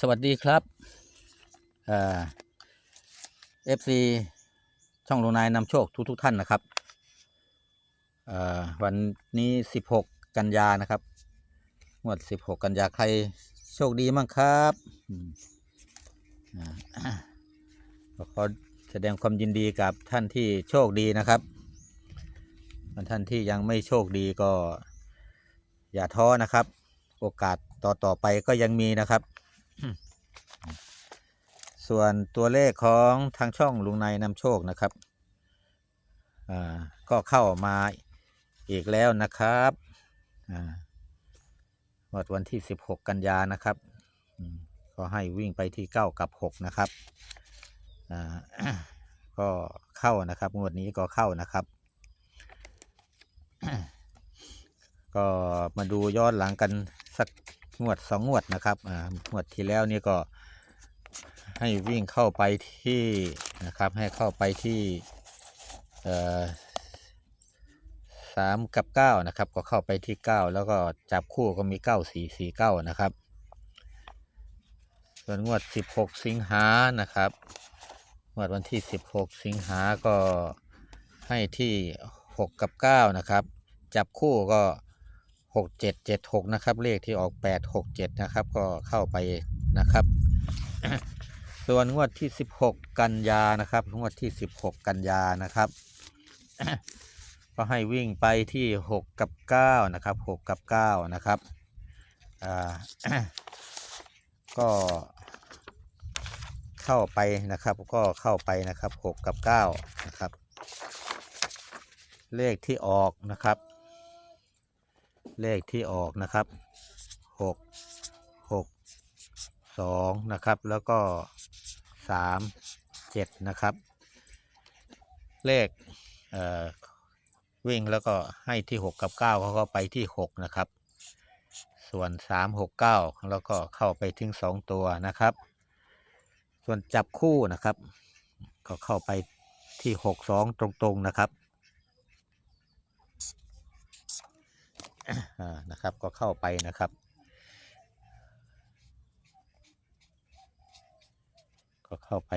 สวัสดีครับเอฟซีช่องลงนายนำโชคทุกทุกท่านนะครับวันนี้ 16 กันยานะครับงวด 16 กันยาใครโชคดีมั่งครับอขอแสดงความยินดีกับท่านที่โชคดีนะครับท่านที่ยังไม่โชคดีก็อย่าท้อนะครับ โอกาสต่อต่อๆไปก็ยังมีนะครับ ส่วนตัวเลขของทางช่องลุงในนำโชคนะครับอ่าก็เข้ามาอีกแล้วนะครับอ่าวันวันที่ 16 กันยานะครับก็ให้วิ่งไปที่ 9 กับ 6 นะครับอ่าก็เข้านะครับงวดนี้ก็เข้านะครับ ก็มาดูย้อนหลังกันสัก งวดสองงวดนะครับอ่างวดที่แล้วนี่ก็ให้วิ่งเข้าไปที่นะครับ ให้เข้าไปที่เอ่อสามกับเก้านะครับ ก็เข้าไปที่เก้าแล้วก็จับคู่ก็มีเก้าสี่สี่เก้านะครับ ส่วนงวดสิบหกสิงหานะครับงวดวันที่สิบหกสิงหาก็ให้ที่หกกับเก้านะครับ จับคู่ก็ หกเจ็ดเจ็ดหกนะครับ เลขที่ออกแปดหกเจ็ดนะครับ ก็เข้าไปนะครับ ส่วนงวดที่ 16 กันยานะครับ งวดที่ 16 กันยานะครับ ก็ให้วิ่งไปที่ 6 กับ 9 นะครับ 6 กับ 9 นะครับอ่าก็เข้าไปนะครับ ก็เข้าไปนะครับ 6 กับ 9 นะครับ เลขที่ออกนะครับ เลขที่ออกนะครับ6 6 2นะครับ แล้วก็สามเจ็ดนะครับ เลขเอ่อวิ่งแล้วก็ให้ที่หกกับเก้าเขาก็ไปที่หกนะครับ ส่วนสามหกเก้าแล้วก็เข้าไปถึงสองตัวนะครับ ส่วนจับคู่นะครับ ก็เข้าไปที่หกสองตรงๆนะครับอ่า นะครับ ก็เข้าไปนะครับ ก็เข้าไป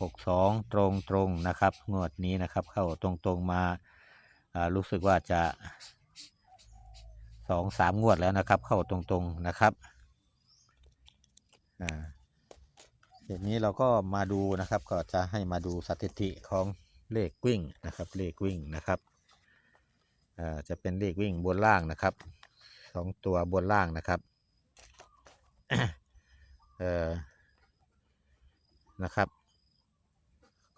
หกสองตรงตรงนะครับ งวดนี้นะครับ เข้าตรงตรงมาอ่ารู้สึกว่าจะสองสามงวดแล้วนะครับ เข้าตรงตรงๆนะครับอ่าทีนี้เราก็มาดูนะครับ ก็จะให้มาดูสถิติของเลขวิ่งนะครับ เลขวิ่งนะครับ จะเป็นเลขวิ่งบนล่างนะครับสองตัวบนล่างนะครับนะครับ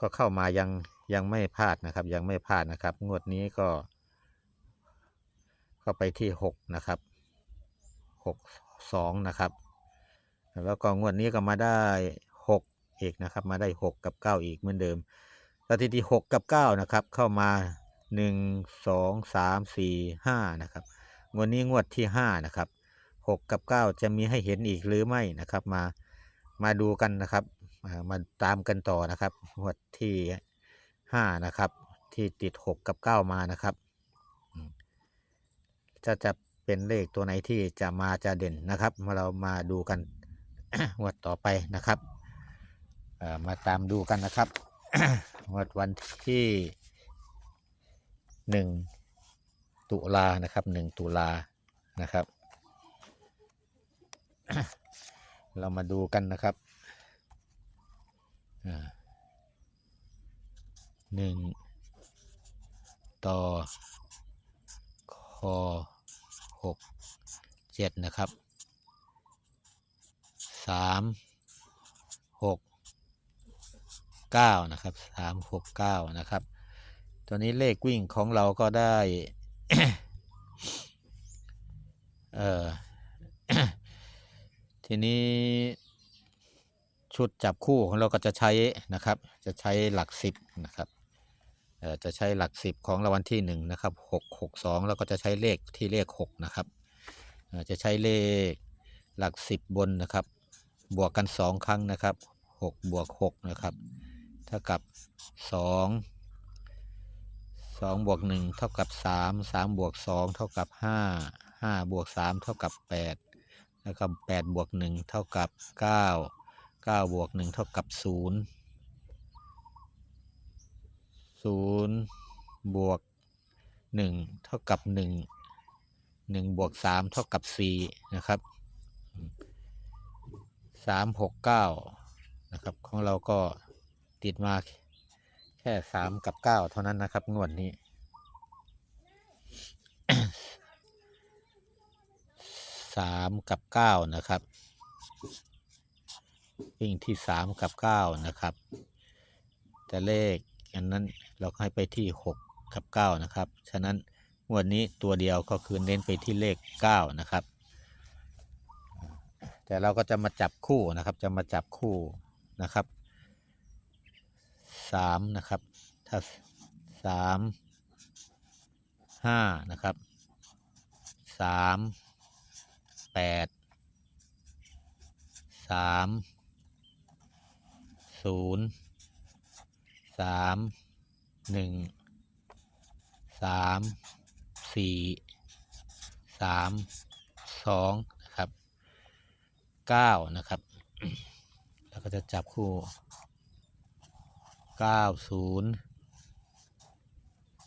ก็เข้ามายังยังไม่พลาดนะครับ ยังไม่พลาดนะครับ งวดนี้ก็เข้าไปที่หกนะครับหกสองนะครับ แล้วก็งวดนี้ก็มาได้หกอีกนะครับ มาได้หกกับเก้าอีกเหมือนเดิมสถิติหกกับเก้านะครับ เข้ามา หนึ่งสองสามสี่ห้านะครับงวดนี้งวดที่ห้านะครับหกกับเก้าจะมีให้เห็นอีกหรือไม่นะครับ มามาดูกันนะครับมาตามกันต่อนะครับงวดที่ห้านะครับที่ติดหกกับเก้ามานะครับจะจะเป็นเลขตัวไหนที่จะมาจะเด่นนะครับมาเรามาดูกันงวดต่อไปนะครับมาตามดูกันนะครับงวดวันที่ หนึ่งตุลานะครับหนึ่งตุลานะครับ เรามาดูกันนะครับอ่าหนึ่งต่อคอหกเจ็ดนะครับสามหกเก้านะครับสามหกเก้านะครับ ตัวนี้เลขวิ่งของเราก็ได้ เอ่อทีนี้ชุดจับคู่ของเราก็จะใช้นะครับ จะใช้หลักสิบนะครับเอ่อจะใช้หลักสิบของรางวัลที่หนึ่งนะครับหกหกสองแล้วก็จะใช้เลขที่เลขหกนะครับเอ่อจะใช้เลขหลักสิบบนนะครับ บวกกันสองครั้งนะครับหกบวกหกนะครับเท่ากับสอง สองบวกหนึ่งเท่ากับสามสามบวกสองเท่ากับห้าห้าบวกสามเท่ากับแปดแล้วแล้วก็แปดบวกหนึ่งเท่ากับเก้าเก้าบวกหนึ่งเท่ากับศูนย์ศูนย์บวกหนึ่งเท่ากับหนึ่งหนึ่งบวกสามเท่ากับสี่นะครับสามหกเก้านะครับ ของเราก็ติดมา แค่สามกับเก้าเท่านั้นนะครับ งวดนี้สามกับเก้านะครับวิ่งที่สามกับเก้านะครับ แต่เลขอันนั้นเราให้ไปที่หกกับเก้านะครับ ฉะนั้นงวดนี้ตัวเดียวก็คือเน้นไปที่เลขเก้านะครับ แต่เราก็จะมาจับคู่นะครับ จะมาจับคู่นะครับ สามนะครับ ถ้าสามห้านะครับสามแปดสามศูนย์สามหนึ่งสามสี่สามสองนะครับเก้านะครับ แล้วก็จะจับคู่ เก้าศูนย์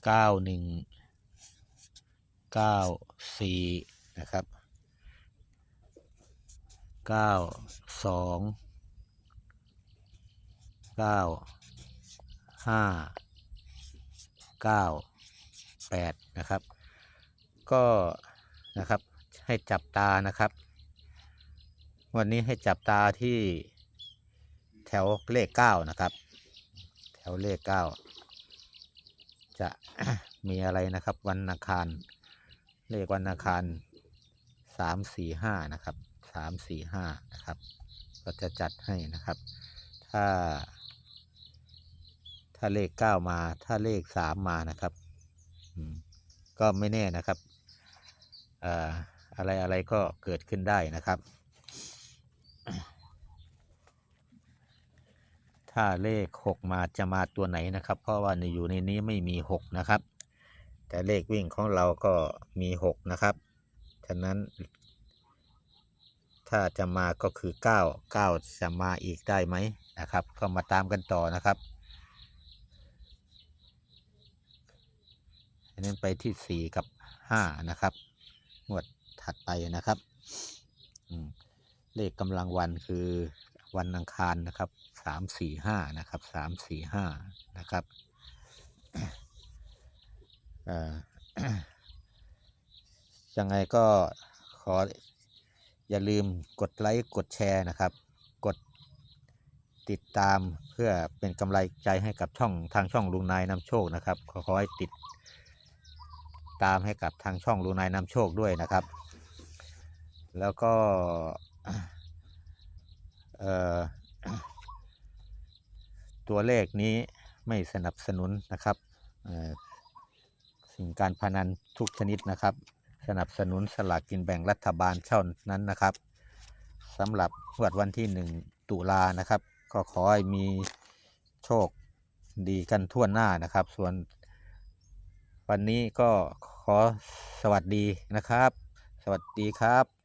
เก้าหนึ่งเก้าสี่นะครับเก้าสองเก้าห้าเก้าแปดนะครับ ก็นะครับให้จับตานะครับ วันนี้ให้จับตาที่แถวเลขเก้านะครับ วเลขเก้าจะมีอะไรนะครับ วันอังคาร เลขวันอังคารสามสี่ห้านะครับสามสี่ห้านะครับ ก็จะจัดให้นะครับ ถ้า ถ้าเลขเก้ามาถ้าเลขสามมานะครับก็ไม่แน่นะครับออะไรอะไรก็เกิดขึ้นได้นะครับ ถ้าเลขหกมาจะมาตัวไหนนะครับ เพราะว่าในอยู่ในนี้ไม่มีหกนะครับ แต่เลขวิ่งของเราก็มีหกนะครับ ฉะนั้น ถ้าจะมาก็คือเก้าเก้าจะมาอีกได้ไหมนะครับ ก็มาตามกันต่อนะครับอันนั้นไปที่สี่กับห้านะครับงวดถัดไปนะครับเลขกำลังวันคือ วันอังคารนะครับสามสี่ห้านะครับสามสี่ห้านะครับยังไงก็ขออย่าลืมกดไลค์กดแชร์นะครับ กดติดตามเพื่อเป็นกำลังใจให้กับช่องทางช่องลุงนายนำโชคนะครับ ขอขอให้ติดตามให้กับทางช่องลุงนายนำโชคด้วยนะครับ แล้วก็ ตัวเลขนี้ไม่สนับสนุนนะครับสิ่งการพนันทุกชนิดนะครับ สนับสนุนสลากกินแบ่งรัฐบาลเช่านั้นนะครับสำหรับงวดวันที่หนึ่งตุลานะครับ ก็ขอให้มีโชคดีกันทั่วหน้านะครับ ส่วนวันนี้ก็ขอสวัสดีนะครับ สวัสดีครับ